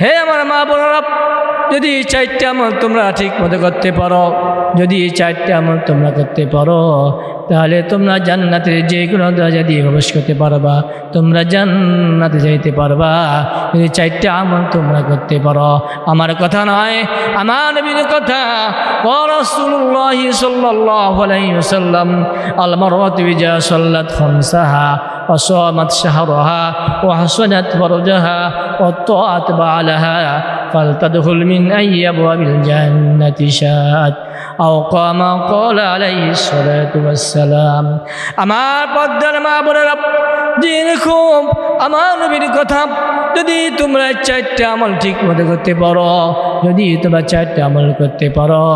হে আমার মা বোনেরা, যদি এই চারটে আমল তোমরা ঠিক মতো করতে পারো, যদি এই চারটে আমল তোমরা করতে পারো, তাহলে তোমরা জান্নাতের যে কোনো দরজা দিয়ে প্রবেশ করতে পারবা, তোমরা জান্নাতে যাইতে পারবা। যদি চারটে আমল তোমরা করতে পারো, আমার কথা নয়, আমার নবীর কথা। রসুল্লাহ সাল্লাহ আলাইসাল্লাম আলমরত বিজা সাল্লাত খমসাহা। وصامت شهرها وحسنت فرجها وطاعت بعلها فلتدخل من أي أبواب الجنة شاءت أو قام قال عليه الصلاة والسلام আমার পদ্মার মা বোনেরা দিন খুব আমার নবীর কথা যদি তোমরা চারটে আমল ঠিক মতো করতে পারো, যদি তোমরা চারটে আমল করতে পারো,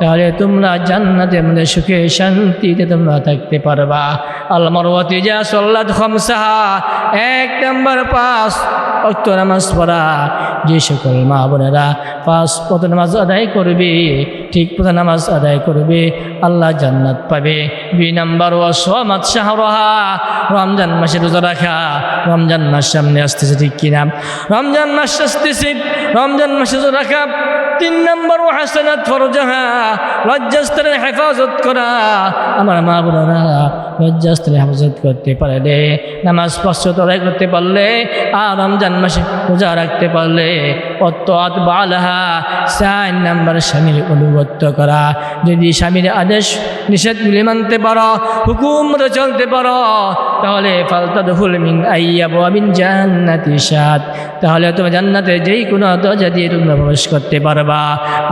তাহলে তোমরা জান্নাতের মধ্যে সুখে শান্তিতে তোমরা থাকতে পারবা। আল্লাহ মরবতী যা সল্লাদ খমসাহা এক নম্বর পাঁচ অক্ত নামাজ পড়া। যে সকল মা বোনেরা পাঁচ পত নামাজ আদায় করবে ঠিক পথে নামাজ আদায় করবে, আল্লাহ জান্নাত পাবে। দুই নাম্বার ও সমাজ শাহরহা, রমজান মাসে রোজা রাখা, রমজান মাস সামনে আসতেছে ঠিক কিনা? রমজান মাস আসতেছে, রমজান মাসে রোজা রাখা। তিন নম্বর হাসানাত ফরজাহা লজ্জাস্তরের হেফাজত করা। আমার মা বোনেরা লজ্জাস্তরের হেফাজত করতে পারলে নামাজ স্পষ্ট তদায় করতে পারলে আর রমজান মাসে রাখতে পারলে অত বালাহা চার নাম্বার স্বামীর অনুগত্য করা। যদি স্বামীর আদেশ নিষেধগুলি মানতে পারো, হুকুম চলতে পারো, তাহলে ফালতা দখুল মিন আইয়াবু আমিন জান্নাতি সাত। তাহলে তুমি জান্নাতে যেই কোনো দরজা দিয়ে তোমরা প্রবেশ করতে পারবা।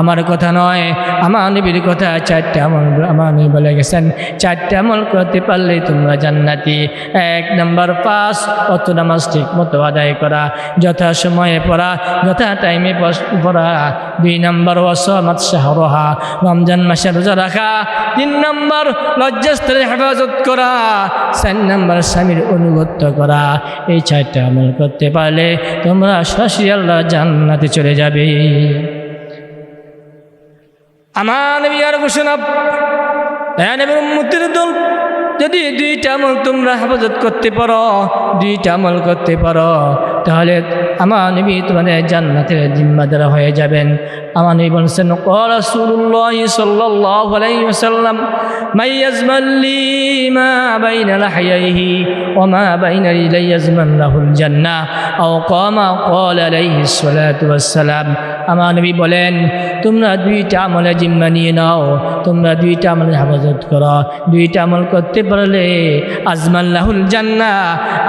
আমার কথা নয়, আমার নবীর কথা চারটে আমল, আমার নবী বলে গেছেন, চারটে আমল করতে পারলে তোমরা জান্নাতি। এক নম্বর পাঁচ, অত নামাজ ঠিক মতো আদায় করা, যথা সময়ে পড়া, যথা টাইমে পড়া। দুই নম্বর অসমাত শাহরহা, রমজান মাসে রোজা রাখা। তিন নম্বর লজ্জাস্তরে হেফাজত করা, চার নম্বর স্বামীর অনুগত্য করা, এই চারটা আমল করতে পারলে তোমরা আল্লাহ জান্নাতে চলে যাবে। আমার নবী আর ঘোষণা দল, যদি দুইটা আমল তোমরা হেফাজত করতে পারো, দুইটা আমল করতে পারো তাহলে আমার নবী তোমাদের জান্নাতের জিম্মাদার হয়ে যাবেন। আমার নবী বলছেন রাসূলুল্লাহ সাল্লাল্লাহু আলাইহি ওয়াসাল্লাম মাই ইয়াজমান লি মা বাইনা লাহইহি ওয়া মা বাইনা রিলাই ইয়াজমান লাহুল জান্নাহ। আও কামা ক্বালা আলাইহি সালাতু ওয়াসসালাম। আমার নবী বলেন, তোমরা দুইটা আমলে জিম্মা নিয়ে নাও, তোমরা দুইটা আমলে হেফাজত করো, দুইটা আমল করতে পারলে আজমাল্লাহুল জান্না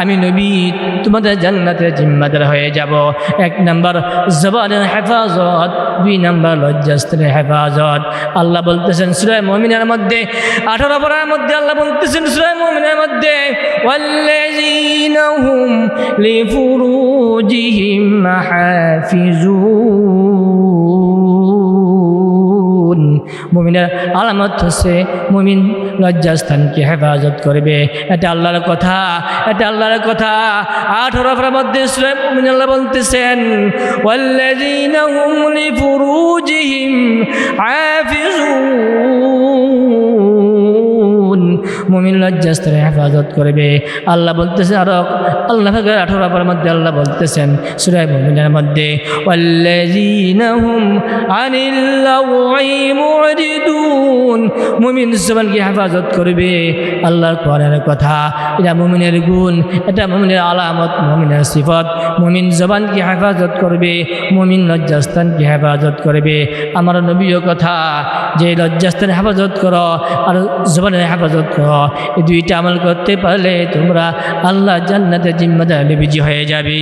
আমি নবী, তোমাদের জান্নাতের জিম্মাদার হয়ে যাব। এক নম্বর জবানের হেফাজত, দুই নম্বর লজ্জাস্ত্রের হেফাজত। আল্লাহ বলতেছেন সুরায় মমিনের মধ্যে, আঠারো পড়ার মধ্যে আল্লাহ বলতেছেন সুরায় মমিনের মধ্যে লিফুরুজিহিম হাফিজুন। মুমিনের আলামত হচ্ছে, মুমিন লজ্জাস্থানকে হেফাজত করবে? এটা আল্লাহর কথা, এটা আল্লাহর কথা। আঠারো হরফের মধ্যে মুমিন আল্লাহ বলতেছেন, ওয়াল্লাযীনা মুমিন জাস্তরে হেফাজত করবে। আল্লাহ বলতেছে আরও, আল্লাহ আঠারো বার মধ্যে আল্লাহ বলতেছেন সুরাই মুমিনের মধ্যে আনিল মুমিন জবানকে হেফাজত করবে। আল্লাহর কোরআনের কথা, এটা মুমিনের গুণ, এটা মুমিনের আলামত, মুমিনের সিফত। মুমিন জবানকে হেফাজত করবে, মুমিন লজ্জাস্থানকে হেফাজত করবে। আমার নবীয় কথা, যে লজ্জাস্থান হেফাজত কর আর জবানের হেফাজত কর, এই দুইটা আমল করতে পারলে তোমরা আল্লাহ জান্নাতের জিম্মদার বিজি হয়ে যাবে।